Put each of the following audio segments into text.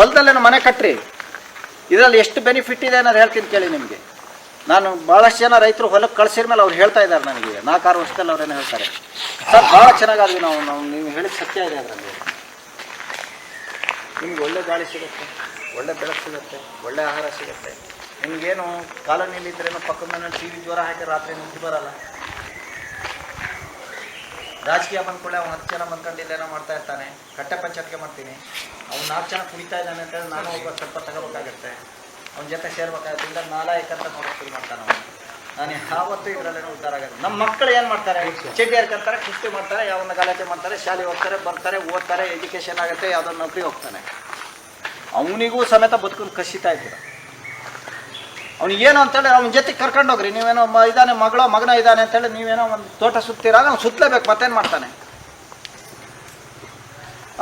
ಹೊಲದಲ್ಲೇನೋ ಮನೆ ಕಟ್ಟ್ರಿ ಇದರಲ್ಲಿ ಎಷ್ಟು ಬೆನಿಫಿಟ್ ಇದೆ ಅನ್ನೋದು ಹೇಳ್ತೀನಿ ಕೇಳಿ ನಿಮಗೆ. ನಾನು ಭಾಳಷ್ಟು ಜನ ರೈತರು ಹೊಲಕ್ಕೆ ಕಳ್ಸಿದ ಮೇಲೆ ಅವ್ರು ಹೇಳ್ತಾ ಇದ್ದಾರೆ ನನಗೆ ನಾಲ್ಕಾರು ವರ್ಷದಲ್ಲಿ ಅವ್ರೇನು ಹೇಳ್ತಾರೆ. ಸರ್ ಭಾಳ ಚೆನ್ನಾಗಾದ್ವಿ ನಾವು. ನಾವು ನೀವು ಹೇಳಿದ ಸತ್ಯ ಇದೆ ಅದರಲ್ಲಿ. ನಿಮ್ಗೆ ಒಳ್ಳೆ ಗಾಳಿ ಸಿಗುತ್ತೆ, ಒಳ್ಳೆ ಬೆಳಕು ಸಿಗುತ್ತೆ, ಒಳ್ಳೆ ಆಹಾರ ಸಿಗುತ್ತೆ. ನಿಮಗೇನು ಕಾಲೋನಿಲಿದ್ರೇನು ಪಕ್ಕದ ಮನೇಲಿ ಟಿ ವಿ ಜ್ವರ ಹಾಕಿ ರಾತ್ರಿ ನಿಂತು ಬರಲ್ಲ. ರಾಜಕೀಯ ಬಂದ್ಕೊಳ್ಳೆ ಅವ್ನು ಹತ್ತು ಜನ ಬಂದ್ಕೊಂಡು ಇಲ್ಲೇನೋ ಮಾಡ್ತಾ ಇರ್ತಾನೆ. ಕಟ್ಟೆ ಪಂಚಾಯತ್ಗೆ ಮಾಡ್ತೀನಿ. ಅವ್ನು ನಾಲ್ಕು ಜನ ಕುಡಿತಾ ಇದ್ದಾನೆ ಅಂತೇಳಿ ನಾನು ಒಬ್ಬ ಸ್ವಲ್ಪ ತಗೋಬೇಕಾಗತ್ತೆ. ಅವ್ನ ಜೊತೆ ಸೇರ್ಬೇಕಾಗುತ್ತೆ. ಇಲ್ಲ ನಾಲಾಯಕ ಅಂತ ನೋಡೋಕೆ ಶುರು ಮಾಡ್ತಾನೆ ಅವನು. ನಾನು ಯಾವತ್ತೂ ಇದರಲ್ಲೇನೋ ಉದ್ಧಾರ ಆಗುತ್ತೆ ನಮ್ಮ ಮಕ್ಕಳು ಏನು ಮಾಡ್ತಾರೆ? ಚಡ್ಡಿ ಹಾಕಂತಾರೆ ಕುಸ್ತಿ ಮಾಡ್ತಾರೆ, ಯಾವನ್ನ ಗಲಾಟೆ ಮಾಡ್ತಾರೆ, ಶಾಲೆಗೆ ಹೋಗ್ತಾರೆ, ಬರ್ತಾರೆ, ಓದ್ತಾರೆ, ಎಜುಕೇಷನ್ ಆಗುತ್ತೆ, ಯಾವುದೋ ನೌಕರಿ ಹೋಗ್ತಾನೆ. ಅವನಿಗೂ ಸಮೇತ ಬದುಕನ್ನು ಕಸಿತಾ ಇದ್ದೀರ. ಅವ್ನಿಗೇನು ಅಂತೇಳಿ ಅವ್ನ ಜೊತೆ ಕರ್ಕೊಂಡು ಹೋಗ್ರಿ. ನೀವೇನೋ ಮ ಇದ್ದಾನೆ ಮಗಳ, ಮಗನ ಇದ್ದಾನೆ ಅಂತೇಳಿ ನೀವೇನೋ ಒಂದು ತೋಟ ಸುತ್ತಿರಾಗ ಅವ್ನು ಸುತ್ತಲೇಬೇಕು ಮತ್ತೇನು ಮಾಡ್ತಾನೆ?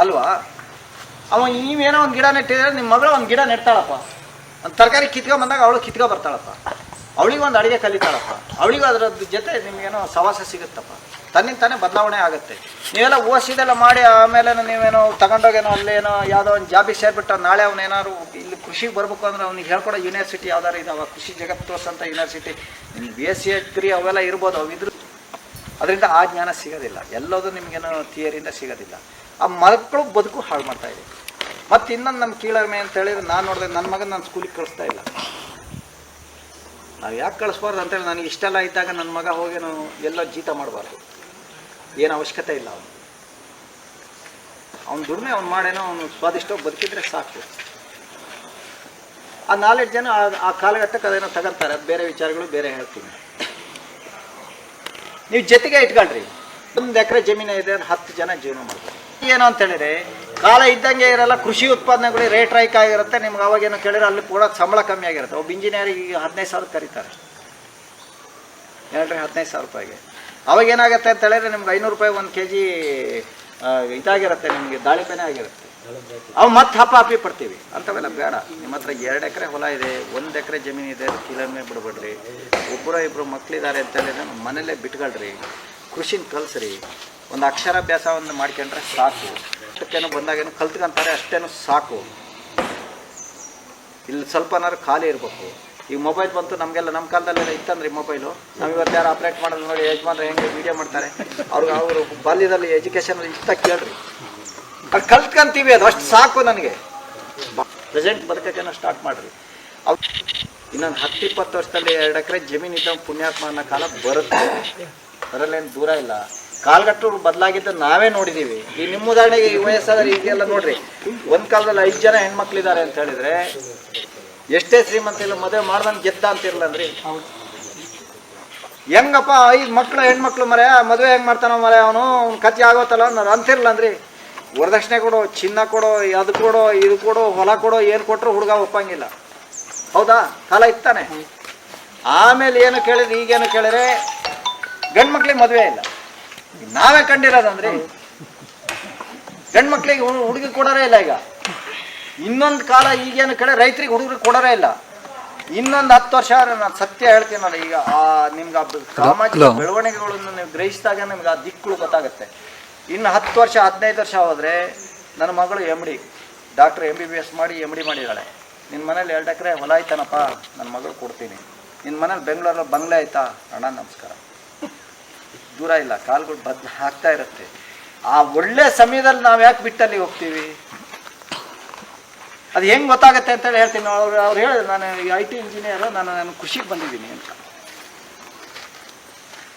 ಅಲ್ವಾ? ಅವ ನೀವೇನೋ ಒಂದು ಗಿಡ ನೆಟ್ಟಿದ್ರೆ ನಿಮ್ಮ ಮಗಳು ಒಂದು ಗಿಡ ನೆಡ್ತಾಳಪ್ಪ. ಒಂದು ತರಕಾರಿ ಕಿತ್ಕೊ ಬಂದಾಗ ಅವಳು ಕಿತ್ಕೊ ಬರ್ತಾಳಪ್ಪ. ಅವಳಿಗೆ ಒಂದು ಅಡುಗೆ ಕಲಿತಾಳಪ್ಪ. ಅವಳಿಗೂ ಅದರದ್ದು ಜೊತೆ ನಿಮಗೇನೋ ಸವಾಸ ಸಿಗುತ್ತಪ್ಪ. ತನ್ನಿಂದ ತಾನೇ ಬದಲಾವಣೆ ಆಗುತ್ತೆ. ನೀವೆಲ್ಲ ಓಸಿದೆಲ್ಲ ಮಾಡಿ ಆಮೇಲೆ ನೀವೇನೋ ತಗೊಂಡೋಗೇನೋ ಅಲ್ಲೇನೋ ಯಾವುದೋ ಒಂದು ಜಾಬಿಗೆ ಸೇರಿಬಿಟ್ಟು, ನಾಳೆ ಅವನೇನಾದ್ರು ಇಲ್ಲಿ ಕೃಷಿಗೆ ಬರಬೇಕು ಅಂದ್ರೆ ಅವ್ನಿಗೆ ಹೇಳ್ಕೊಡೋ ಯೂನಿವರ್ಸಿಟಿ ಯಾವ್ದಾರು ಇದಾವ? ಕೃಷಿ ಜಗತ್ತು ಅಂತ ಯೂನಿವರ್ಸಿಟಿ ನಿಮ್ಗೆ ಬಿ ಎಸ್ ಸಿ ಡಿಗ್ರಿ ಅವೆಲ್ಲ ಇರ್ಬೋದು. ಅವು ಇದ್ರು ಅದರಿಂದ ಆ ಜ್ಞಾನ ಸಿಗೋದಿಲ್ಲ. ಎಲ್ಲದೂ ನಿಮ್ಗೇನು ಥಿಯರಿಂದ ಸಿಗೋದಿಲ್ಲ. ಆ ಮಕ್ಕಳು ಬದುಕು ಹಾಳು ಮಾಡ್ತಾ ಇದೆ. ಮತ್ತು ಇನ್ನೊಂದು ನಮ್ಮ ಕೀಳರ್ಮೆ ಅಂತ ಹೇಳಿದ್ರೆ ನಾನು ನೋಡಿದೆ ನನ್ನ ಮಗನ ನಾನು ಸ್ಕೂಲಿಗೆ ಕಳಿಸ್ತಾ ಇಲ್ಲ. ನಾವು ಯಾಕೆ ಕಳಿಸ್ಬಾರ್ದು ಅಂತೇಳಿ ನನಗೆ ಇಷ್ಟೆಲ್ಲ ಇದ್ದಾಗ ನನ್ನ ಮಗ ಹೋಗೇನು ಎಲ್ಲೋ ಜೀತ ಮಾಡಬಾರ್ದು. ಏನು ಅವಶ್ಯಕತೆ ಇಲ್ಲ ಅವನು ಅವ್ನು ದುಡಿಮೆ ಅವ್ನು ಮಾಡೇನೋ ಅವನು ಸ್ವಾದಿಷ್ಟವಾಗಿ ಬದುಕಿದ್ರೆ ಸಾಕು. ಆ ನಾಲೆಡ್ಜ್ ಜನ ಆ- ಕಾಲಘಟ್ಟಕ್ಕೆ ಅದೇನೋ ತಗೊಂತಾರೆ ಅದು ಬೇರೆ ವಿಚಾರಗಳು ಬೇರೆ ಹೇಳ್ತೀನಿ. ನೀವು ಜೊತೆಗೆ ಇಟ್ಕೊಳ್ರಿ ಒಂದು ಎಕರೆ ಜಮೀನು ಇದೆ ಹತ್ತು ಜನ ಜೀವನ ಮಾಡ್ತಾರೆ. ಏನು ಅಂತ ಹೇಳಿದ್ರೆ, ಕಾಲ ಇದ್ದಂಗೆ ಇರಲ್ಲ, ಕೃಷಿ ಉತ್ಪಾದನೆಗಳು ರೇಟ್ ರೈಕ್ ಆಗಿರುತ್ತೆ. ನಿಮ್ಗೆ ಅವಾಗೇನು ಕೇಳಿದ್ರೆ ಅಲ್ಲಿ ಕೂಡ ಸಂಬಳ ಕಮ್ಮಿ ಆಗಿರುತ್ತೆ. ಒಬ್ಬ ಇಂಜಿನಿಯರಿಗೆ ಈಗ ಹದಿನೈದು ಸಾವಿರ ಕರೀತಾರೆ. ಹೇಳ್ರಿ, ಹದಿನೈದು ಸಾವಿರ ರೂಪಾಯಿಗೆ. ಅವಾಗ ಏನಾಗುತ್ತೆ ಅಂತ ಹೇಳಿದ್ರೆ, ನಿಮ್ಗೆ ಐನೂರು ರೂಪಾಯಿ ಒಂದು ಕೆ ಜಿ ಇದಾಗಿರುತ್ತೆ, ನಿಮಗೆ ದಾಳಿಂಬೆನೇ ಆಗಿರುತ್ತೆ. ಅವು ಮತ್ತೆ ಹಪ್ಪ ಹಪ್ಪಿ ಪಡ್ತೀವಿ. ಅಂಥವೆಲ್ಲ ಬೇಡ. ನಿಮ್ಮ ಹತ್ರ ಎರಡು ಎಕರೆ ಹೊಲ ಇದೆ, ಒಂದು ಎಕರೆ ಜಮೀನು ಇದೆ ಕಿಲೋಮೀ ಬಿಡ್ಬೇಡ್ರಿ. ಒಬ್ಬರು ಇಬ್ಬರು ಮಕ್ಕಳಿದ್ದಾರೆ ಅಂತ ಹೇಳಿದ್ರೆ ಮನೇಲೇ ಬಿಟ್ಕೊಳ್ರಿ. ಕೃಷಿನ ಕಲಿಸ್ರಿ. ಒಂದು ಅಕ್ಷರಾಭ್ಯಾಸವನ್ನು ಮಾಡ್ಕೊಂಡ್ರೆ ಸಾಕು. ಅಷ್ಟಕ್ಕೇನು ಬಂದಾಗೇನು ಕಲ್ತ್ಕೊಂತಾರೆ, ಅಷ್ಟೇನು ಸಾಕು. ಇಲ್ಲಿ ಸ್ವಲ್ಪನಾದ್ರು ಖಾಲಿ ಇರಬೇಕು. ಈಗ ಮೊಬೈಲ್ ಬಂತು, ನಮಗೆಲ್ಲ ನಮ್ಮ ಕಾಲದಲ್ಲೆಲ್ಲ ಇತ್ತಂದ್ರೆ ಮೊಬೈಲು ನಾವು ಇವತ್ತು ಯಾರು ಆಪ್ರೇಟ್ ಮಾಡೋದು ನೋಡಿ, ಯಜಮಾನ್ರು ಹೆಂಗೆ ವೀಡಿಯೋ ಮಾಡ್ತಾರೆ. ಅವ್ರಿಗೆ ಅವರು ಬಾಲ್ಯದಲ್ಲಿ ಎಜುಕೇಷನ್ ಇಷ್ಟ ಕೇಳ್ರಿ. ಅದು ಕಲ್ತ್ಕಂತೀವಿ ಅದು ಅಷ್ಟು ಸಾಕು ನನಗೆ. ಪ್ರೆಸೆಂಟ್ ಬದುಕಕ್ಕೇನೋ ಸ್ಟಾರ್ಟ್ ಮಾಡಿರಿ. ಇನ್ನೊಂದು ಹತ್ತು ಇಪ್ಪತ್ತು ವರ್ಷದಲ್ಲಿ ಎರಡು ಎಕರೆ ಜಮೀನು ಇದ್ದ ಪುಣ್ಯಾತ್ಮ ಅನ್ನೋ ಕಾಲ ಬರುತ್ತೆ. ಅದರಲ್ಲೇನು ದೂರ ಇಲ್ಲ. ಕಾಲ್ಗಟ್ಟರು ಬದಲಾಗಿದ್ದು ನಾವೇ ನೋಡಿದ್ದೀವಿ ಈ ನಿಮ್ಮ ಉದಾಹರಣೆಗೆ ಈ ವಯಸ್ಸಾದ್ರೆ ಇದೆಯಲ್ಲ ನೋಡ್ರಿ. ಒಂದು ಕಾಲದಲ್ಲಿ ಐದು ಜನ ಹೆಣ್ಮಕ್ಳಿದ್ದಾರೆ ಅಂತ ಹೇಳಿದ್ರೆ ಎಷ್ಟೇ ಶ್ರೀಮಂತ ಇಲ್ಲ, ಮದುವೆ ಮಾಡ್ದಂಗೆ ಗೆದ್ದ ಅಂತಿರ್ಲಂದ್ರಿ ಹೆಂಗಪ್ಪ ಐದು ಮಕ್ಳು, ಹೆಣ್ಮಕ್ಳು ಮರೆ, ಮದುವೆ ಹೆಂಗೆ ಮಾಡ್ತಾನೋ ಮರೆ ಅವನು ಕಚ್ಚಿ ಆಗೋತಲ್ಲ ಅನ್ನೋರು ಅಂತಿರ್ಲಂದ್ರಿ ವರದಕ್ಷಿಣೆ ಕೊಡೋ ಚಿನ್ನ ಕೊಡೋ ಅದು ಕೊಡೋ ಇದು ಕೊಡೋ ಹೊಲ ಕೊಡೋ ಏನು ಕೊಟ್ಟರು ಹುಡುಗ ಒಪ್ಪಂಗಿಲ್ಲ. ಹೌದಾ? ಕಾಲ ಇತ್ತಾನೆ. ಆಮೇಲೆ ಏನು ಕೇಳಿದ್ರೆ ಈಗೇನು ಕೇಳಿದ್ರೆ ಗಂಡು ಮಕ್ಳಿಗೆ ಮದುವೆ ಇಲ್ಲ. ನಾವೇ ಕಂಡಿರೋದಂದ್ರೆ ಗಂಡು ಮಕ್ಳಿಗೆ ಹುಡುಗಿ ಕೊಡೋರೇ ಇಲ್ಲ ಈಗ. ಇನ್ನೊಂದು ಕಾಲ ಈಗೇನು ಕೇಳಿ ರೈತರಿಗೆ ಹುಡುಗರಿಗೆ ಕೊಡೋರೇ ಇಲ್ಲ. ಇನ್ನೊಂದು ಹತ್ತು ವರ್ಷ ಆದ್ರೆ ನಾನು ಸತ್ಯ ಹೇಳ್ತೀನಲ್ಲ ಈಗ ಆ ನಿಮ್ಗೆ ಸಾಮಾಜಿಕ ಬೆಳವಣಿಗೆಗಳನ್ನು ನೀವು ಗ್ರಹಿಸಿದಾಗ ನಿಮ್ಗೆ ಆ ದಿಕ್ಕುಗಳು ಗೊತ್ತಾಗುತ್ತೆ. ಇನ್ನು ಹತ್ತು ವರ್ಷ, ಹದಿನೈದು ವರ್ಷ ಹೋದರೆ ನನ್ನ ಮಗಳು M D doctor M B B S ಮಾಡಿ ಎಂ ಡಿ ಮಾಡಿದ್ದಾಳೆ. ನಿನ್ನ ಮನೇಲಿ ಎರಡು ಎಕರೆ ಹೊಲ ಆಯ್ತಾನಪ್ಪ ನನ್ನ ಮಗಳು ಕೊಡ್ತೀನಿ. ನಿನ್ನ ಮನೇಲಿ ಬೆಂಗಳೂರಲ್ಲಿ ಬಂಗ್ಲೆ ಆಯ್ತಾ? ಅಣ್ಣ, ನಮಸ್ಕಾರ. ದೂರ ಇಲ್ಲ, ಕಾಲುಗಳು ಬದ್ ಹಾಕ್ತಾ ಇರುತ್ತೆ. ಆ ಒಳ್ಳೆ ಸಮಯದಲ್ಲಿ ನಾವು ಯಾಕೆ ಬಿಟ್ಟಲ್ಲಿ ಹೋಗ್ತೀವಿ? ಅದು ಹೆಂಗೆ ಗೊತ್ತಾಗುತ್ತೆ ಅಂತೇಳಿ ಹೇಳ್ತೀನಿ. ಅವ್ರು ಅವ್ರು ಹೇಳಿದ್ರು, ನಾನು ಐ ಟಿ ಇಂಜಿನಿಯರು ನಾನು ನಾನು ಕೃಷಿಗೆ ಬಂದಿದ್ದೀನಿ ಅಂತ.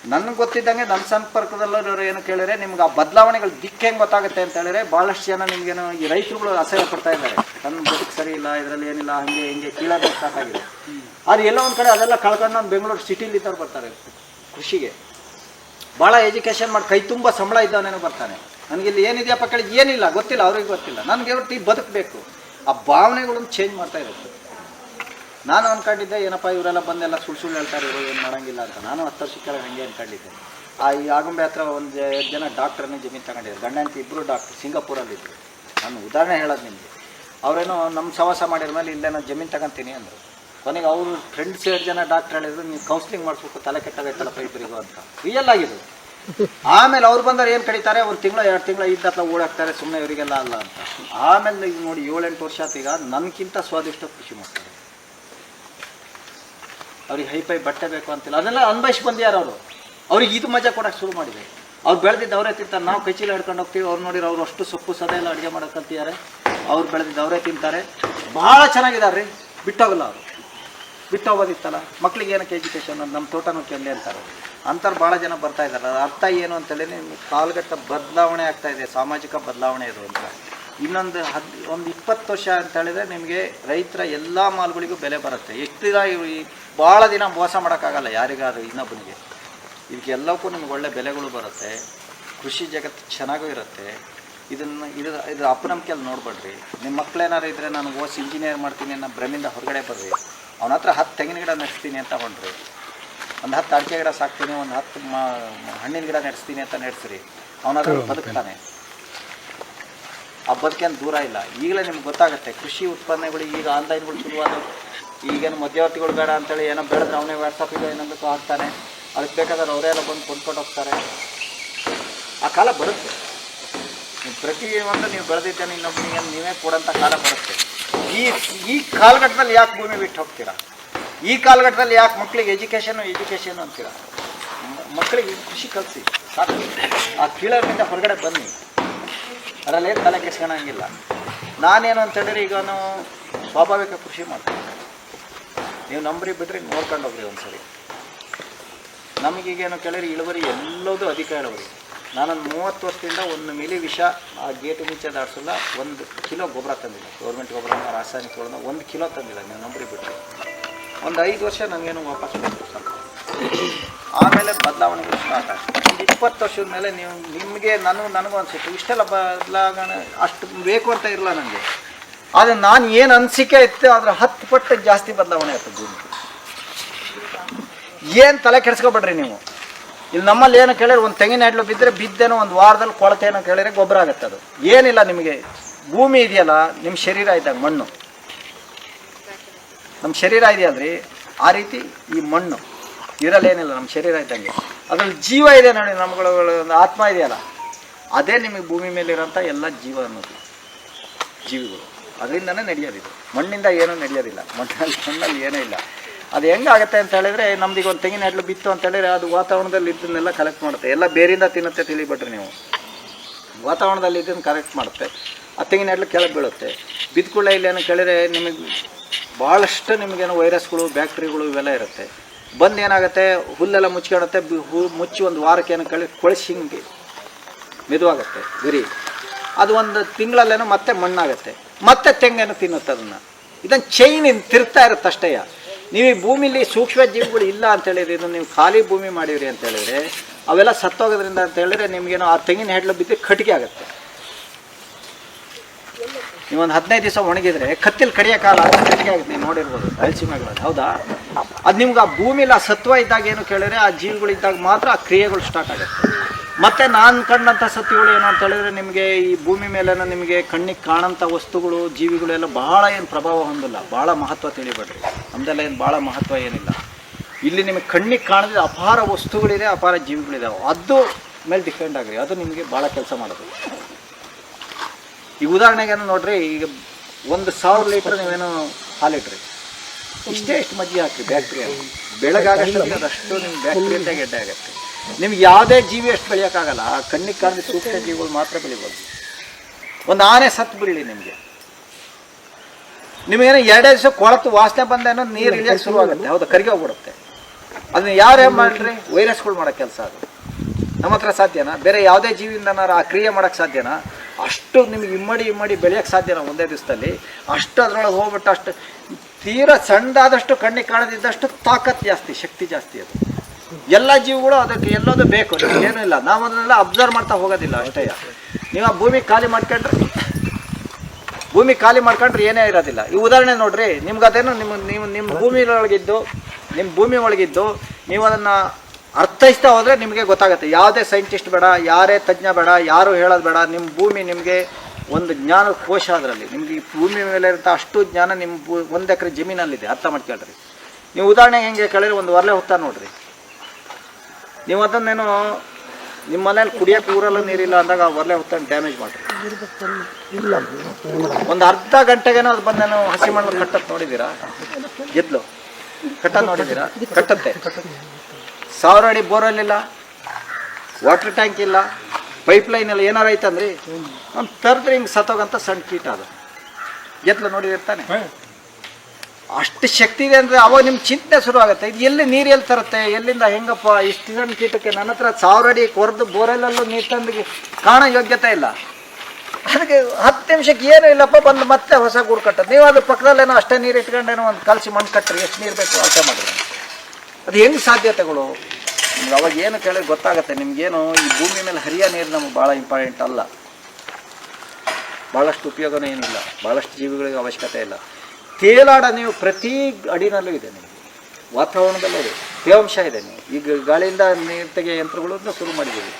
ನನಗೆ ಗೊತ್ತಿದ್ದಂಗೆ ನನ್ನ ಸಂಪರ್ಕದಲ್ಲಿರೋರು ಏನು ಕೇಳಿದ್ರೆ, ನಿಮ್ಗೆ ಆ ಬದಲಾವಣೆಗಳು ದಿಕ್ಕ ಹೆಂಗೆ ಗೊತ್ತಾಗುತ್ತೆ ಅಂತ ಹೇಳಿದ್ರೆ ಭಾಳಷ್ಟು ಜನ ನಿಮಗೇನು ಈ ರೈತರುಗಳು ಅಸಹ್ಯ ಪಡ್ತಾ ಇದ್ದಾರೆ. ನನ್ನ ಬದುಕು ಸರಿ ಇಲ್ಲ, ಇದರಲ್ಲಿ ಏನಿಲ್ಲ, ಹಂಗೆ ಹಿಂಗೆ ಕೀಳೋದು ಸ್ಟಾರ್ಟ್ ಆಗಿದೆ ಅದು ಎಲ್ಲೋ ಒಂದು ಕಡೆ ಅದೆಲ್ಲ ಕಳ್ಕೊಂಡು ನಾನು ಬೆಂಗಳೂರು ಸಿಟಿಲಿ ಇದ್ದವ್ರು ಬರ್ತಾರೆ, ಕೃಷಿಗೆ. ಭಾಳ ಎಜುಕೇಷನ್ ಮಾಡಿ ಕೈ ತುಂಬ ಸಂಬಳ ಇದ್ದವನೇನೋ ಬರ್ತಾನೆ. ನನಗೆ ಇಲ್ಲಿ ಏನಿದೆಯಪ್ಪ ಕೇಳಿ, ಏನಿಲ್ಲ, ಗೊತ್ತಿಲ್ಲ, ಅವ್ರಿಗೆ ಗೊತ್ತಿಲ್ಲ. ನನಗೆ ಈ ಬದುಕಬೇಕು ಆ ಭಾವನೆಗಳನ್ನು ಚೇಂಜ್ ಮಾಡ್ತಾ ಇರುತ್ತೆ ನಾನು ಅನ್ಕೊಂಡಿದ್ದೆ, ಏನಪ್ಪ ಇವರೆಲ್ಲ ಬಂದೆಲ್ಲ ಸುಳ್ಳು ಸುಳ್ಳು ಹೇಳ್ತಾರೆ, ಇವರು ಏನು ಮಾಡೋಂಗಿಲ್ಲ ಅಂತ. ನಾನು ಹತ್ತು ವರ್ಷಕ್ಕೆಲ್ಲ ಹಂಗೆ ಅನ್ಕೊಂಡಿದ್ದೆ. ಆ ಈ ಆಗುಂಬೆ ಹತ್ರ ಒಂದು ಎರಡು ಜನ ಡಾಕ್ಟ್ರನ್ನೇ ಜಮೀನು ತಗೊಂಡಿದ್ದಾರೆ ಗಂಡ ಅಂತ ಇಬ್ಬರು ಡಾಕ್ಟ್ರು ಸಿಂಗಾಪುರಲ್ಲಿದ್ದರು ನಾನು ಉದಾಹರಣೆ ಹೇಳೋದು ನಿಮಗೆ. ಅವರೇನೋ ನಮ್ಮ ಸವಾಸ ಮಾಡಿದ ಮೇಲೆ ಇಲ್ಲೇನೋ ಜಮೀನು ತಗೊಂತೀನಿ ಅಂದರು. ಕೊನೆಗೆ ಅವರು ಫ್ರೆಂಡ್ಸ್ ಎರಡು ಜನ ಡಾಕ್ಟ್ರ್ ಹೇಳಿದ್ರು, ನೀವು ಕೌನ್ಸಿಲಿಂಗ್ ಮಾಡಿಸ್ಬೇಕು, ತಲೆ ಕೆಟ್ಟಾಗೈತಲ್ಲಪ್ಪ ಇಬ್ಬರಿಗೂ ಅಂತ. ರಿಯಲ್ ಆಗಿದೆ ಆಮೇಲೆ ಅವ್ರು ಬಂದವ್ರು ಏನು ಕಡಿತಾರೆ ಒಂದು ತಿಂಗಳು, ಎರಡು ತಿಂಗಳು ಹತ್ತಲ ಓಡಾಕ್ತಾರೆ ಸುಮ್ಮನೆ ಇವರಿಗೆಲ್ಲ ಅಲ್ಲ ಅಂತ. ಆಮೇಲೆ ಈಗ ನೋಡಿ ಏಳೆಂಟು ವರ್ಷ ಆತು ಈಗ ನನಗಿಂತ ಸ್ವಾದಿಷ್ಟ ಖುಷಿ ಮಾಡ್ತಾರೆ. ಅವ್ರಿಗೆ ಹೈಫೈ ಬಟ್ಟೆ ಬೇಕು ಅಂತಿಲ್ಲ. ಅದನ್ನೆಲ್ಲ ಅನ್ಭವಿಸಿ ಬಂದ್ಯಾರ ಅವರು? ಅವ್ರಿಗೆ ಇದು ಮಜಾ ಕೊಡಕ್ಕೆ ಶುರು ಮಾಡಿದೆ. ಅವ್ರು ಬೆಳೆದಿದ್ದು ಅವರೇ ತಿಂತಾರೆ. ನಾವು ಕೈಚೀಲ ಹಿಡ್ಕೊಂಡು ಹೋಗ್ತೀವಿ. ಅವ್ರು ನೋಡಿರೋ ಅವ್ರು ಅಷ್ಟು ಸೊಪ್ಪು ಸದಾ ಎಲ್ಲ ಅಡುಗೆ ಮಾಡೋಕೆ ಕಲ್ತಿದ್ದಾರೆ ಅವ್ರು ಬೆಳೆದಿದ್ದು ಅವರೇ ತಿಂತಾರೆ. ಭಾಳ ಚೆನ್ನಾಗಿದ್ದಾರೆ ರೀ ಬಿಟ್ಟೋಗಲ್ಲ ಅವರು. ಬಿಟ್ಟೋಗೋದಿತ್ತಲ್ಲ. ಮಕ್ಳಿಗೆ ಏನಕ್ಕೆ ಎಜುಕೇಷನ್ ನಮ್ಮ ತೋಟನೂ ಕೆಲ್ಲೆ ಅಂತಾರೆ ಅಂಥವ್ರು ಭಾಳ ಜನ ಬರ್ತಾ ಇದ್ದಾರೆ ಅರ್ಥ ಏನು ಅಂತೇಳಿ ಕಾಲ್ಗಟ್ಟ ಬದಲಾವಣೆ ಆಗ್ತಾ ಇದೆ. ಸಾಮಾಜಿಕ ಬದಲಾವಣೆ ಇದು ಅಂತ. ಇನ್ನೊಂದು ಹದ್ ಒಂದು ಇಪ್ಪತ್ತು ವರ್ಷ ಅಂತ ಹೇಳಿದ್ರೆ ನಿಮಗೆ ರೈತರ ಎಲ್ಲ ಮಾಲ್ಗಳಿಗೂ ಬೆಲೆ ಬರುತ್ತೆ. ಎಷ್ಟು ದಿನ ಭಾಳ ದಿನ ಮೋಸ ಮಾಡೋಕ್ಕಾಗಲ್ಲ ಯಾರಿಗಾದ್ರೂ ಇನ್ನೊಬ್ಬನಿಗೆ. ಇದಕ್ಕೆಲ್ಲಕ್ಕೂ ನಿಮ್ಗೆ ಒಳ್ಳೆ ಬೆಲೆಗಳು ಬರುತ್ತೆ. ಕೃಷಿ ಜಗತ್ತು ಚೆನ್ನಾಗೂ ಇರುತ್ತೆ. ಇದನ್ನು ಇದು ಇದು ಅಪನಂಬಿಕೆಯಲ್ಲಿ ನೋಡ್ಬೇಡ್ರಿ. ನಿಮ್ಮ ಮಕ್ಕಳೇನಾರು ಇದ್ದರೆ ನಾನು ಓಸಿ ಇಂಜಿನಿಯರ್ ಮಾಡ್ತೀನಿ ಅನ್ನೋ ಭ್ರಮಿಂದ ಹೊರಗಡೆ ಬರ್ರಿ. ಅವನ ಹತ್ರ ಹತ್ತು ತೆಂಗಿನ ಗಿಡ ನೆಡ್ಸ್ತೀನಿ ಅಂತ ಹೊಂಡ್ರಿ ಒಂದು ಹತ್ತು ಅಡಿಕೆ ಗಿಡ ಸಾಕ್ತೀನಿ ಒಂದು ಹತ್ತು ಮ ಹಣ್ಣಿನ ಗಿಡ ನೆಡ್ಸ್ತೀನಿ ಅಂತ ನೆಡ್ಸ್ರಿ. ಅವನಾದ್ರೂ ಬದುಕ್ತಾನೆ. ಆ ದೂರ ಇಲ್ಲ. ಈಗಲೇ ನಿಮ್ಗೆ ಗೊತ್ತಾಗುತ್ತೆ, ಕೃಷಿ ಉತ್ಪನ್ನಗಳು ಈಗ ಆನ್ಲೈನ್ಗಳು ಶುರುವಾದವು. ಈಗೇನು ಮಧ್ಯವರ್ತಿಗಳು ಬೇಡ ಅಂತೇಳಿ ಏನೋ ಬೆಳೆದ್ರೆ ಅವನೇ ವಾಟ್ಸಪ್ಪಿಗೆ ಏನಂದಕ್ಕೂ ಹಾಕ್ತಾನೆ. ಅದಕ್ಕೆ ಬೇಕಾದ್ರೆ ಅವರೇ ಎಲ್ಲ ಬಂದು ಕೊಂಡ್ಕೊಂಡು ಹೋಗ್ತಾರೆ. ಆ ಕಾಲ ಬರುತ್ತೆ. ನೀವು ಪ್ರತಿ ಒಂದು ನೀವು ಬೆಳೆದಿದ್ದೇನೆ ಇನ್ನೊಬ್ಬನಿಗೆ ನೀವೇ ಕೊಡೋಂಥ ಕಾಲ ಬರುತ್ತೆ. ಈ ಈ ಕಾಲಘಟ್ಟದಲ್ಲಿ ಯಾಕೆ ಭೂಮಿ ಬಿಟ್ಟು ಹೋಗ್ತೀರಾ? ಈ ಕಾಲಘಟ್ಟದಲ್ಲಿ ಯಾಕೆ ಮಕ್ಕಳಿಗೆ ಎಜುಕೇಷನು ಎಜುಕೇಷನು ಅಂತೀರಾ? ಮಕ್ಕಳಿಗೆ ಕೃಷಿ ಕಲಿಸಿ, ಸಾಕು. ಆ ಕೀಳೋದ್ರಿಂದ ಹೊರಗಡೆ ಬನ್ನಿ. ಅದರಲ್ಲೇನು ತಲೆ ಕೆಸ್ಕೊಳಂಗಿಲ್ಲ ನಾನೇನು ಅಂತ ಹೇಳಿದ್ರೆ ಈಗ ನಾವು ಸ್ವಾಭಾವಿಕ ಕೃಷಿ ಮಾಡ್ತೀನಿ ನೀವು ನಂಬ್ರಿ ಬಿಡ್ರಿ ನೋಡ್ಕೊಂಡು ಹೋಗ್ರಿ ಒಂದ್ಸರಿ. ನಮಗೀಗೇನು ಕೆಳರಿ ಇಳುವರಿ ಎಲ್ಲದೂ ಅಧಿಕ ಇಳುವರಿ. ನಾನೊಂದು ಮೂವತ್ತು ವರ್ಷದಿಂದ ಒಂದು ಮಿಲಿ ವಿಷ ಆ ಗೇಟು ಮುಂಚೆ ದಾಡಿಸಲ್ಲ ಒಂದು ಕಿಲೋ ಗೊಬ್ಬರ ತಂದಿಲ್ಲ ಗೌರ್ಮೆಂಟ್ ಗೊಬ್ಬರ ರಾಸಾಯನಿಕಗಳನ್ನ ಒಂದು ಕಿಲೋ ತಂದಿಲ್ಲ ನೀವು ನಂಬ್ರಿ ಬಿಟ್ರಿ. ಒಂದು ಐದು ವರ್ಷ ನನಗೇನು ವಾಪಸ್ ಬಂತು ಸ್ವಲ್ಪ ಆಮೇಲೆ ಬದಲಾವಣೆಗಳು ಸ್ಟಾರ್ಟ್ ಆಗ್ತದೆ ಒಂದು ಇಪ್ಪತ್ತು ವರ್ಷದ ಮೇಲೆ ನೀವು ನಿಮಗೆ ನನಗೆ ನನಗೂ ಅನಿಸುತ್ತೆ. ಇಷ್ಟೆಲ್ಲ ಬದಲಾವಣೆ ಅಷ್ಟು ಬೇಕು ಅಂತ ಇರಲ್ಲ ನನಗೆ ಆದರೆ ನಾನು ಏನು ಅನಿಸಿಕೆ ಇತ್ತು ಅದ್ರ ಹತ್ತು ಪಟ್ಟು ಜಾಸ್ತಿ ಬದಲಾವಣೆ ಆಯ್ತು ಭೂಮಿ ಏನು ತಲೆ ಕೆಡಿಸ್ಕೊಬೇಡ್ರಿ ನೀವು. ಇಲ್ಲಿ ನಮ್ಮಲ್ಲಿ ಏನು ಕೇಳಿದ್ರೆ ಒಂದು ತೆಂಗಿನ ಹೆಡ್ಲು ಬಿದ್ದರೆ ಬಿದ್ದೇನೋ ಒಂದು ವಾರದಲ್ಲಿ ಕೊಳತೆ ಏನೋ ಕೇಳಿದ್ರೆ ಗೊಬ್ಬರ ಆಗುತ್ತೆ ಅದು. ಏನಿಲ್ಲ ನಿಮಗೆ. ಭೂಮಿ ಇದೆಯಲ್ಲ ನಿಮ್ಮ ಶರೀರ ಇದ್ದಾಗ ಮಣ್ಣು. ನಮ್ಮ ಶರೀರ ಇದೆಯಲ್ರಿ. ಆ ರೀತಿ ಈ ಮಣ್ಣು. ಇರಲೇನಿಲ್ಲ ನಮ್ಮ ಶರೀರ ಇದ್ದಂಗೆ. ಅದ್ರಲ್ಲಿ ಜೀವ ಇದೆ ನೋಡಿ ನಮ್ಗಳ ಒಂದು ಆತ್ಮ ಇದೆಯಲ್ಲ. ಅದೇ ನಿಮಗೆ ಭೂಮಿ ಮೇಲಿರೋಂಥ ಎಲ್ಲ ಜೀವ ಅನ್ನೋದು. ಜೀವಿಗಳು. ಅದರಿಂದನೇ ನಡೆಯೋದಿದೆ ಮಣ್ಣಿಂದ ಏನೂ ನಡೆಯೋದಿಲ್ಲ. ಮಣ್ಣಲ್ಲಿ ಮಣ್ಣಲ್ಲಿ ಏನೂ ಇಲ್ಲ. ಅದು ಹೆಂಗಾಗುತ್ತೆ ಅಂತ ಹೇಳಿದ್ರೆ ನಮ್ದೀಗ ಒಂದು ತೆಂಗಿನ ಹೆಡ್ಲು ಬಿತ್ತು ಅಂತ ಹೇಳಿದ್ರೆ ಅದು ವಾತಾವರಣದಲ್ಲಿ ಇದ್ದನ್ನೆಲ್ಲ ಕಲೆಕ್ಟ್ ಮಾಡುತ್ತೆ. ಎಲ್ಲ ಬೇರಿಂದ ತಿನ್ನುತ್ತೆ ತಿಳಿಬಿಟ್ರಿ ನೀವು. ವಾತಾವರಣದಲ್ಲಿ ಇದನ್ನು ಕಲೆಕ್ಟ್ ಮಾಡುತ್ತೆ. ಆ ತೆಂಗಿನ ಹೆಡ್ಲು ಕೆಳಗೆ ಬೀಳುತ್ತೆ. ಬಿದ್ದುಕೊಳ್ಳೆ ಇಲ್ಲೇನು ಕೇಳಿದ್ರೆ ನಿಮಗೆ ಭಾಳಷ್ಟು ನಿಮಗೇನು ವೈರಸ್ಗಳು ಬ್ಯಾಕ್ಟ್ರಿಗಳು ಇವೆಲ್ಲ ಇರುತ್ತೆ. ಬಂದು ಏನಾಗುತ್ತೆ ಹುಲ್ಲೆಲ್ಲ ಮುಚ್ಕೊಳುತ್ತೆ ಹೂ ಮುಚ್ಚಿ ಒಂದು ವಾರಕ್ಕೆ ಏನೋ ಕಳಿ, ಕೊಳಸಿ ಹಿಂಗೆ ಮೆದುವಾಗುತ್ತೆ ಗುರಿ. ಅದು ಒಂದು ತಿಂಗಳಲ್ಲೇನೋ ಮತ್ತೆ ಮಣ್ಣಾಗುತ್ತೆ. ಮತ್ತೆ ತೆಂಗೇನು ತಿನ್ನುತ್ತೆ ಅದನ್ನು. ಇದನ್ನು ಚೈನ್ ತಿರ್ತಾ ಇರುತ್ತೆ ಅಷ್ಟೇ ನೀವು ಈ ಭೂಮಿಲಿ ಸೂಕ್ಷ್ಮ ಜೀವಿಗಳು ಇಲ್ಲ ಅಂತ ಹೇಳಿದ್ರೆ ಇದು ನೀವು ಖಾಲಿ ಭೂಮಿ ಮಾಡಿವ್ರಿ ಅಂತ ಹೇಳಿದ್ರೆ, ಅವೆಲ್ಲ ಸತ್ತೋಗೋದ್ರಿಂದ ಅಂತ ಹೇಳಿದ್ರೆ ನಿಮಗೇನೋ ಆ ತೆಂಗಿನ ಹೆಡ್ಲು ಬಿದ್ದು ಕಟ್ಟಿಗೆ ಆಗುತ್ತೆ. ನೀವೊಂದು ಹದಿನೈದು ದಿವಸ ಒಣಗಿದ್ರೆ, ಕತ್ತಿಲ್ ಕಡಿಯೋಕ್ಕಾಗಲ್ಲ ಕಟ್ಟಿಗೆ ಆಗುತ್ತೆ, ನೀವು ನೋಡಿರ್ಬೋದು ಅಲ್ಸಿಮೆಗಳು ಹೌದಾ? ಅದು ನಿಮ್ಗೆ ಆ ಭೂಮಿಲಿ ಆ ಸತ್ವ ಇದ್ದಾಗ ಏನು ಕೇಳಿದ್ರೆ ಆ ಜೀವಿಗಳಿದ್ದಾಗ ಮಾತ್ರ ಆ ಕ್ರಿಯೆಗಳು ಸ್ಟಾರ್ಟ್ ಆಗುತ್ತೆ. ಮತ್ತೆ ನಾನು ಕಂಡಂಥ ಸತ್ಯಗಳು ಏನು ಅಂತ ಹೇಳಿದ್ರೆ ನಿಮಗೆ ಈ ಭೂಮಿ ಮೇಲೇನೋ ನಿಮಗೆ ಕಣ್ಣಿಗೆ ಕಾಣಂಥ ವಸ್ತುಗಳು ಜೀವಿಗಳೆಲ್ಲ ಭಾಳ ಏನು ಪ್ರಭಾವ ಹೊಂದಿಲ್ಲ. ಭಾಳ ಮಹತ್ವ ತಿಳಿಬೇಡ್ರಿ. ನಮ್ದೆಲ್ಲ ಏನು ಭಾಳ ಮಹತ್ವ ಏನಿಲ್ಲ. ಇಲ್ಲಿ ನಿಮಗೆ ಕಣ್ಣಿಗೆ ಕಾಣದ ಅಪಾರ ವಸ್ತುಗಳಿದೆ, ಅಪಾರ ಜೀವಿಗಳಿದಾವೆ. ಅದು ಮೇಲೆ ಡಿಪೆಂಡ್ ಆಗ್ರಿ. ಅದು ನಿಮಗೆ ಭಾಳ ಕೆಲಸ ಮಾಡೋದು. ಈಗ ಉದಾಹರಣೆಗೆ ನೋಡ್ರಿ, ಈಗ ಒಂದು ಸಾವಿರ ಲೀಟ್ರ್ ನೀವೇನು ಹಾಲಿಟ್ರಿ. ಇಷ್ಟೇ ಇಷ್ಟು ಮಜ್ಜಿಗೆ ಹಾಕಿ ಬ್ಯಾಕ್ಟೀರಿಯಾ. ಬೆಳಗಾಗಷ್ಟು ಅದಷ್ಟು ನಿಮ್ಗೆ ಬ್ಯಾಕ್ಟೀರಿಯಾ ಗೆಡ್ಡೆ ಆಗುತ್ತೆ. ನಿಮ್ಗೆ ಯಾವುದೇ ಜೀವಿ ಅಷ್ಟು ಬೆಳೆಯೋಕ್ಕಾಗಲ್ಲ. ಆ ಕಣ್ಣಿಗೆ ಕಾಣದ ಸೂಕ್ಷ್ಮ ಜೀವಿಗಳು ಮಾತ್ರ ಬೆಳಿಬೋದು. ಒಂದು ಆನೆ ಸತ್ತು ಬಿಡಲಿ ನಿಮಗೆ. ನಿಮಗೇನು ಎರಡೇ ದಿವಸ ಕೊಳತು ವಾಸನೆ ಬಂದೇನೋ ನೀರು ಇಳಿಯೋಕೆ ಶುರುವಾಗುತ್ತೆ ಹೌದು ಕರಿಗೆ ಹೋಗ್ಬಿಡುತ್ತೆ. ಅದನ್ನ ಯಾರೇ ಮಾಡ್ರಿ ವೈರಸ್ಗಳು ಮಾಡೋ ಕೆಲಸ ಅದು. ನಮ್ಮ ಹತ್ರ ಸಾಧ್ಯನಾ? ಬೇರೆ ಯಾವುದೇ ಜೀವಿಯಿಂದನಾರು ಆ ಕ್ರಿಯೆ ಮಾಡೋಕ್ಕೆ ಸಾಧ್ಯನಾ? ಅಷ್ಟು ನಿಮ್ಗೆ ಇಮ್ಮಡಿ ಇಮ್ಮಡಿ ಬೆಳೆಯೋಕ್ಕೆ ಸಾಧ್ಯನಾ ಒಂದೇ ದಿವಸದಲ್ಲಿ? ಅಷ್ಟು ಅದರೊಳಗೆ ಹೋಗ್ಬಿಟ್ಟು ಅಷ್ಟು ತೀರಾ ಸಣ್ಣದಾದಷ್ಟು ಕಣ್ಣಿಗೆ ಕಾಣದಿದ್ದಷ್ಟು ತಾಕತ್ ಜಾಸ್ತಿ, ಶಕ್ತಿ ಜಾಸ್ತಿ ಅದು. ಎಲ್ಲ ಜೀವಗಳು ಅದಕ್ಕೆ ಎಲ್ಲೋದು ಬೇಕು ಏನು ಇಲ್ಲ. ನಾವು ಅದನ್ನೆಲ್ಲ ಅಬ್ಸರ್ವ್ ಮಾಡ್ತಾ ಹೋಗೋದಿಲ್ಲ ಅಷ್ಟೇ. ನೀವು ಆ ಭೂಮಿ ಖಾಲಿ ಮಾಡ್ಕೊಂಡ್ರೆ, ಭೂಮಿ ಖಾಲಿ ಮಾಡ್ಕೊಂಡ್ರೆ ಏನೇ ಇರೋದಿಲ್ಲ. ಈ ಉದಾಹರಣೆ ನೋಡ್ರಿ, ನಿಮ್ಗೆ ಅದೇನು ನಿಮ್ಮ, ನೀವು, ನಿಮ್ಮ ಭೂಮಿ ಒಳಗಿದ್ದು ನಿಮ್ಮ ಭೂಮಿ ಒಳಗಿದ್ದು, ನೀವು ಅದನ್ನು ಅರ್ಥೈಸ್ತಾ ಹೋದರೆ ನಿಮಗೆ ಗೊತ್ತಾಗುತ್ತೆ. ಯಾವುದೇ ಸೈಂಟಿಸ್ಟ್ ಬೇಡ, ಯಾರೇ ತಜ್ಞ ಬೇಡ, ಯಾರು ಹೇಳೋದು ಬೇಡ. ನಿಮ್ಮ ಭೂಮಿ ನಿಮಗೆ ಒಂದು ಜ್ಞಾನ ಕೋಶ ಅದರಲ್ಲಿ. ನಿಮ್ಗೆ ಈ ಭೂಮಿ ಮೇಲೆ ಇರೋಂಥ ಅಷ್ಟು ಜ್ಞಾನ ನಿಮ್ಮ ಒಂದು ಎಕರೆ ಜಮೀನಲ್ಲಿದೆ. ಅರ್ಥ ಮಾಡ್ಕೊಳ್ರಿ. ನೀವು ಉದಾಹರಣೆಗೆ ಹೆಂಗೆ ಕೇಳಿದ್ರೆ ಒಂದು ಒರ್ಲೆ ಹೊತ್ತ ನೋಡ್ರಿ. ನೀವು ಅದನ್ನೇನು ನಿಮ್ಮ ಮನೇಲಿ ಕುಡಿಯೋಕೆ ಊರಲ್ಲ ನೀರಿಲ್ಲ ಅಂದಾಗ ಆ ಒಲೆ ಹೊತ್ತಂಡು ಡ್ಯಾಮೇಜ್ ಮಾಡ್ರಿ. ಒಂದು ಅರ್ಧ ಗಂಟೆಗೇನೋ ಅದು ಬಂದೇನೋ ಹಸಿ ಮಣ್ಣು ಕಟ್ಟತ್ ನೋಡಿದ್ದೀರಾ? ಗೆದ್ಲು. ಕಟ್ಟ ನೋಡಿದ್ದೀರಾ? ಕಟ್ಟತ್ತೆ ಸಾವಿರ ಅಡಿ ಬೋರ್ವೆಲ್ ಇಲ್ಲ ವಾಟರ್ ಟ್ಯಾಂಕ್ ಇಲ್ಲ. ಪೈಪ್ ಲೈನ್ ಇಲ್ಲ ಏನಾರ ಐತಂದ್ರಿ? ಒಂದು ತರ್ದ್ರೆ ಹಿಂಗೆ ಸತ್ತೋಗಂತ ಸಣ್ಣ ಕೀಟ ಅದು. ಎತ್ಲ ನೋಡಿದಿರ್ತಾನೆ ಅಷ್ಟು ಶಕ್ತಿ ಇದೆ ಅಂದರೆ ಅವಾಗ ನಿಮ್ಮ ಚಿಂತೆ ಶುರು ಆಗುತ್ತೆ. ಇದು ಎಲ್ಲಿ ನೀರು ಎಲ್ಲಿ ತರುತ್ತೆ? ಎಲ್ಲಿಂದ ಹೆಂಗಪ್ಪ? ಇಷ್ಟು ಸಣ್ಣ ಕೀಟಕ್ಕೆ ನನ್ನ ಹತ್ರ ಸಾವಿರ ಅಡಿ ಕೊರೆದು ಬೋರೆಲ್ಲೂ ನೀರು ತಂದಿಗೆ ಕಾಣೋ ಯೋಗ್ಯತೆ ಇಲ್ಲ. ಅದಕ್ಕೆ ಹತ್ತು ನಿಮಿಷಕ್ಕೆ ಏನು ಇಲ್ಲಪ್ಪ ಬಂದು ಮತ್ತೆ ಹೊಸ ಗೂಡು ಕಟ್ಟೋದು. ನೀವು ಅದ್ರ ಪಕ್ಕದಲ್ಲೇನೋ ಅಷ್ಟೇ ನೀರು ಇಟ್ಕೊಂಡೇನೋ ಒಂದು ಕಲಸಿ ಮಣ್ಣು ಕಟ್ಟ್ರಿ ಎಷ್ಟು ನೀರು ಬೇಕು ಅಳತೆ ಮಾಡಿದ್ರೆ. ಅದು ಹೆಂಗೆ ಸಾಧ್ಯತೆಗಳು? ನಿಮ್ಗೆ ಅವಾಗ ಏನು ಕೇಳಿದ್ರೆ ಗೊತ್ತಾಗುತ್ತೆ. ನಿಮ್ಗೇನು ಈ ಭೂಮಿ ಮೇಲೆ ಹರಿಯ ನೀರು ನಮ್ಗೆ ಭಾಳ ಇಂಪಾರ್ಟೆಂಟ್ ಅಲ್ಲ. ಭಾಳಷ್ಟು ಉಪಯೋಗನೂ ಏನಿಲ್ಲ. ಭಾಳಷ್ಟು ಜೀವಿಗಳಿಗೆ ಅವಶ್ಯಕತೆ ಇಲ್ಲ. ತೇಲಾಡ ನೀವು ಪ್ರತಿ ಅಡಿನಲ್ಲೂ ಇದೆ ನಿಮಗೆ. ವಾತಾವರಣದಲ್ಲೂ ಇದೆ. ತೇವಾಂಶ ಇದೆ ನೀವು ಈಗ ಗಾಳಿಯಿಂದ ನೀರು ತೆಗೆಯೋ ಯಂತ್ರಗಳು ಅಂತ ಶುರು ಮಾಡಿದ್ದೀವಿ.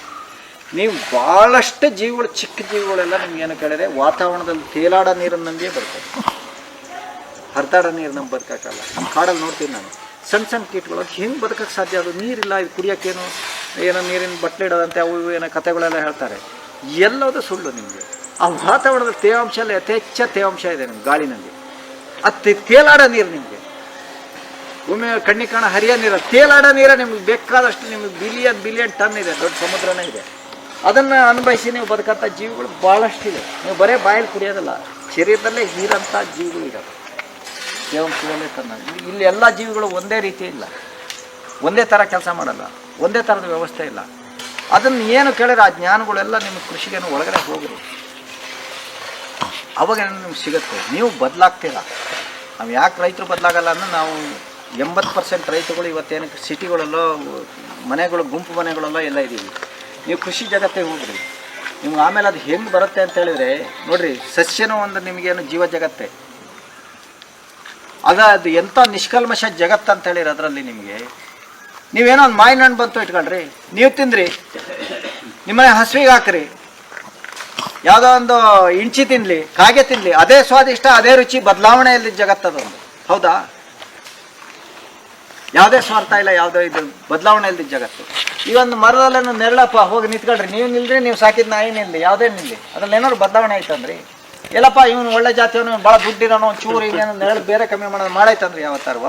ನೀವು ಭಾಳಷ್ಟು ಜೀವಿಗಳು, ಚಿಕ್ಕ ಜೀವಿಗಳೆಲ್ಲ ನಿಮ್ಗೇನು ಕೇಳಿದ್ರೆ ವಾತಾವರಣದಲ್ಲಿ ತೇಲಾಡ ನೀರನ್ನು ನಂಬಿಯೇ ಬರ್ತದೆ. ಹರಿದಾಡ ನೀರು ನಮ್ಗೆ ಬದುಕೋಕ್ಕಲ್ಲ ಕಾಡಲ್ಲಿ ನೋಡ್ತೀನಿ ನಾನು. ಸಣ್ಣ ಸಣ್ಣ ಕೀಟಗಳು ಹೆಂಗೆ ಬದುಕಕ್ಕೆ ಸಾಧ್ಯ? ಅದು ನೀರಿಲ್ಲ, ಇದು ಕುಡಿಯೋಕ್ಕೇನು ಏನೋ ನೀರಿನ ಬಟ್ಲೆ ಇಡೋದಂತೆ, ಅವು ಇವು ಏನೋ ಕಥೆಗಳೆಲ್ಲ ಹೇಳ್ತಾರೆ. ಎಲ್ಲದೂ ಸುಳ್ಳು ನಿಮಗೆ. ಆ ವಾತಾವರಣದ ತೇವಾಂಶ ಎಲ್ಲ ಯಥೇಚ್ಛ ತೇವಾಂಶ ಇದೆ ನಿಮ್ಗೆ ಗಾಳಿನಲ್ಲಿ. ಅದು ತೇಲಾಡೋ ನೀರು ನಿಮಗೆ. ಒಮ್ಮೆ ಕಣ್ಣಿ ಕಾಣ ಹರಿಯ ನೀರು, ತೇಲಾಡ ನೀರ ನಿಮ್ಗೆ ಬೇಕಾದಷ್ಟು ನಿಮಗೆ ಬಿಲಿಯನ್ ಬಿಲಿಯನ್ ಟನ್ ಇದೆ, ದೊಡ್ಡ ಸಮುದ್ರನೇ ಇದೆ. ಅದನ್ನು ಅನುಭವಿಸಿ ನೀವು ಬದುಕಂಥ ಜೀವಿಗಳು ಭಾಳಷ್ಟಿದೆ. ನೀವು ಬರೀ ಬಾಯಲ್ಲಿ ಕುಡಿಯೋದಲ್ಲ, ಶರೀರದಲ್ಲೇ ಹೀರಂಥ ಜೀವಿಗಳು ಇದ್ದಾವೆ ತೇವಾಂಶದಲ್ಲೇ ತನ್ನ ಇಲ್ಲಿ ಎಲ್ಲ ಜೀವಿಗಳು ಒಂದೇ ರೀತಿ ಇಲ್ಲ. ಒಂದೇ ಥರ ಕೆಲಸ ಮಾಡಲ್ಲ. ಒಂದೇ ಥರದ ವ್ಯವಸ್ಥೆ ಇಲ್ಲ. ಅದನ್ನು ಏನು ಕೇಳಿದ್ರೆ ಆ ಜ್ಞಾನಗಳೆಲ್ಲ ನಿಮ್ಮ ಕೃಷಿಗೇನು ಒಳಗಡೆ ಹೋಗ್ರಿ ಅವಾಗ ನಿಮ್ಗೆ ಸಿಗುತ್ತೆ. ನೀವು ಬದಲಾಗ್ತೀರಾ. ನಾವು ಯಾಕೆ ರೈತರು ಬದಲಾಗಲ್ಲ ಅಂದ್ರೆ ನಾವು ಎಂಬತ್ತು ಪರ್ಸೆಂಟ್ ರೈತುಗಳು ಇವತ್ತೇನು ಸಿಟಿಗಳಲ್ಲೋ, ಮನೆಗಳು, ಗುಂಪು ಮನೆಗಳಲ್ಲೋ ಎಲ್ಲ ಇದ್ದೀವಿ ನೀವು ಕೃಷಿ ಜಗತ್ತಿಗೆ ಹೋಗ್ರಿ. ನಿಮ್ಗೆ ಆಮೇಲೆ ಅದು ಹೆಂಗೆ ಬರುತ್ತೆ ಅಂತ ಹೇಳಿದ್ರೆ, ನೋಡಿರಿ, ಸಸ್ಯನೂ ಒಂದು ನಿಮಗೇನು ಜೀವ ಜಗತ್ತೆ. ಅದ ಅದು ಎಂಥ ನಿಷ್ಕಲ್ಮಶ ಜಗತ್ತು ಅಂತ ಹೇಳಿರಿ ಅದರಲ್ಲಿ ನಿಮಗೆ. ನೀವೇನೋ ಒಂದು ಮಾಯಿನ ಹಣ್ಣು ಬಂತು ಇಟ್ಕೊಳ್ರಿ. ನೀವು ತಿಂದ್ರಿ. ನಿಮ್ಮನೆ ಹಸುವಿಗೆ ಹಾಕ್ರಿ. ಯಾವುದೋ ಒಂದು ಇಂಚಿ ತಿನ್ಲಿ, ಕಾಗೆ ತಿನ್ಲಿ, ಅದೇ ಸ್ವಾದಿಷ್ಟ, ಅದೇ ರುಚಿ ಬದಲಾವಣೆಯಲ್ಲಿ ಜಗತ್ತದೊಂದು ಹೌದಾ? ಯಾವುದೇ ಸ್ವಾರ್ಥ ಇಲ್ಲ, ಯಾವುದೋ ಇದು ಬದಲಾವಣೆಯಲ್ಲಿ ಜಗತ್ತು. ಈ ಒಂದು ಮರದಲ್ಲೇನು ನೆರಳಪ್ಪ, ಹೋಗಿ ನಿಂತ್ಕೊಳ್ರಿ. ನೀವು ನಿಲ್ರಿ, ನೀವು ಸಾಕಿದ ನಾಯಿ ನಿಲ್ಲಿ ಯಾವುದೇ ನಿಲ್ಲಿ ಅದ್ರಲ್ಲಿ ಏನಾದ್ರು ಬದಲಾವಣೆ ಆಯ್ತಂದ್ರಿ? ಎಲ್ಲಪ್ಪ, ಇವನು ಒಳ್ಳೆ ಜಾತಿಯವನು ಭಾಳ ದುಡ್ಡಿರೋನು ಚೂರು ಇನ್ನೇನು ಹೇಳಿ ಬೇರೆ ಕಮ್ಮಿ ಮಾಡೋದು ಯಾವತ್ತಾರುವ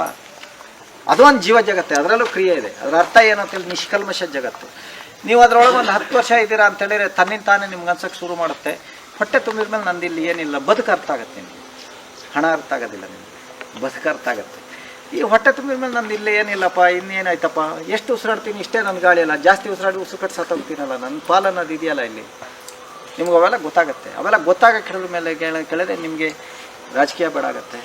ಅದು ಒಂದು ಜೀವ ಜಗತ್ತೆ, ಅದರಲ್ಲೂ ಕ್ರಿಯೆ ಇದೆ. ಅದರ ಅರ್ಥ ಏನು ಅಂತೇಳಿ ನಿಷ್ಕಲ್ಮಶ ಜಗತ್ತು. ನೀವು ಅದರೊಳಗೆ ಒಂದು ಹತ್ತು ವರ್ಷ ಇದ್ದೀರಾ ಅಂತ ಹೇಳಿದ್ರೆ ತನ್ನಿಂದ ತಾನೇ ನಿಮ್ಗೆ ಅನ್ಸಕ್ಕೆ ಶುರು ಮಾಡುತ್ತೆ. ಹೊಟ್ಟೆ ತುಂಬಿದ ಮೇಲೆ ನಂದು ಇಲ್ಲಿ ಏನಿಲ್ಲ. ಬದುಕು ಅರ್ಥ ಆಗುತ್ತೆ ನಿಮಗೆ. ಹಣ ಅರ್ಥ ಆಗೋದಿಲ್ಲ ನಿಮಗೆ. ಬದುಕು ಅರ್ಥ ಆಗುತ್ತೆ. ಈ ಹೊಟ್ಟೆ ತುಂಬಿದ ಮೇಲೆ ನಂದು ಇಲ್ಲಿ ಏನಿಲ್ಲಪ್ಪ, ಇನ್ನೇನಾಯ್ತಪ್ಪ? ಎಷ್ಟು ಉಸಿರಾಡ್ತೀನಿ ಇಷ್ಟೇ ನನ್ನ ಗಾಳಿ ಅಲ್ಲ ಜಾಸ್ತಿ ಉಸಿರಾಡಿ ಉಸಿರು ಕಟ್ಟಿ ಸತ್ತೋಗ್ತೀನಲ್ಲ ನನ್ನ ಪಾಲನ್ನೋದು ಇದೆಯಲ್ಲ ಇಲ್ಲಿ. ನಿಮ್ಗೆ ಅವೆಲ್ಲ ಗೊತ್ತಾಗುತ್ತೆ. ಅವೆಲ್ಲ ಗೊತ್ತಾಗಕ್ಕೆ ಹೇಳಿದ ಮೇಲೆ ಕೇಳ- ಕೇಳಿದ್ರೆ ನಿಮಗೆ ರಾಜಕೀಯ ಬೇಡ ಆಗುತ್ತೆ,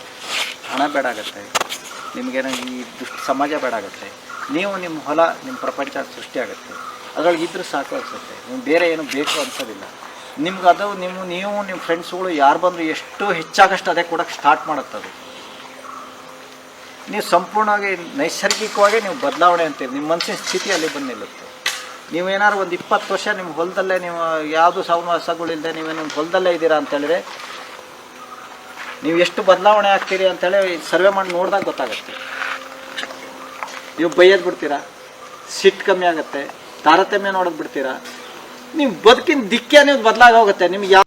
ಹಣ ಬೇಡ ಆಗುತ್ತೆ ನಿಮಗೇನೋ ಈ ದುಷ್ಟ ಸಮಾಜ ಬೇಡ ಆಗುತ್ತೆ. ನೀವು ನಿಮ್ಮ ಹೊಲ, ನಿಮ್ಮ ಪ್ರಪಂಚ ಸೃಷ್ಟಿ ಆಗುತ್ತೆ. ಅದ್ರೊಳಗೆ ಇದ್ರೂ ಸಾಕು ಅನಿಸುತ್ತೆ. ನಿಮ್ಗೆ ಬೇರೆ ಏನು ಬೇಕು ಅನ್ಸೋದಿಲ್ಲ. ನಿಮ್ಗೆ ಅದು ನಿಮ್ಮ ನೀವು ನಿಮ್ಮ ಫ್ರೆಂಡ್ಸ್ಗಳು ಯಾರು ಬಂದರೂ ಎಷ್ಟು ಹೆಚ್ಚಾಗಷ್ಟು ಅದೇ ಕೊಡೋಕ್ಕೆ ಸ್ಟಾರ್ಟ್ ಮಾಡುತ್ತೆ ಅದು. ನೀವು ಸಂಪೂರ್ಣವಾಗಿ ನೈಸರ್ಗಿಕವಾಗಿ ನೀವು ಬದಲಾವಣೆ ಅಂತೀರಿ. ನಿಮ್ಮ ಮನಸ್ಸಿನ ಸ್ಥಿತಿ ಅಲ್ಲಿ ಬಂದು ನಿಲ್ಲುತ್ತೆ. ನೀವೇನಾದ್ರು ಒಂದು ಇಪ್ಪತ್ತು ವರ್ಷ ನಿಮ್ಮ ಹೊಲದಲ್ಲೇ ನೀವು ಯಾವುದು ಸಹವಾಸಗಳಿಲ್ಲದೆ ನೀವೇನು ಹೊಲದಲ್ಲೇ ಇದ್ದೀರಾ ಅಂತೇಳಿದ್ರೆ ನೀವು ಎಷ್ಟು ಬದಲಾವಣೆ ಆಗ್ತೀರಿ ಅಂತೇಳಿ ಸರ್ವೆ ಮಾಡಿ ನೋಡಿದಾಗ ಗೊತ್ತಾಗುತ್ತೆ. ನೀವು ಬೈಯೋದು ಬಿಡ್ತೀರಾ? ಸಿಟ್ಟು ಕಮ್ಮಿ ಆಗುತ್ತೆ, ತಾರತಮ್ಯ ನೋಡೋದು ಬಿಡ್ತೀರಾ? ನೀವು ಬದುಕಿನ ದಿಕ್ಕೇ ನೀವು ಬದಲಾಗಿ ಹೋಗುತ್ತೆ. ನಿಮ್ಗೆ ಯಾವ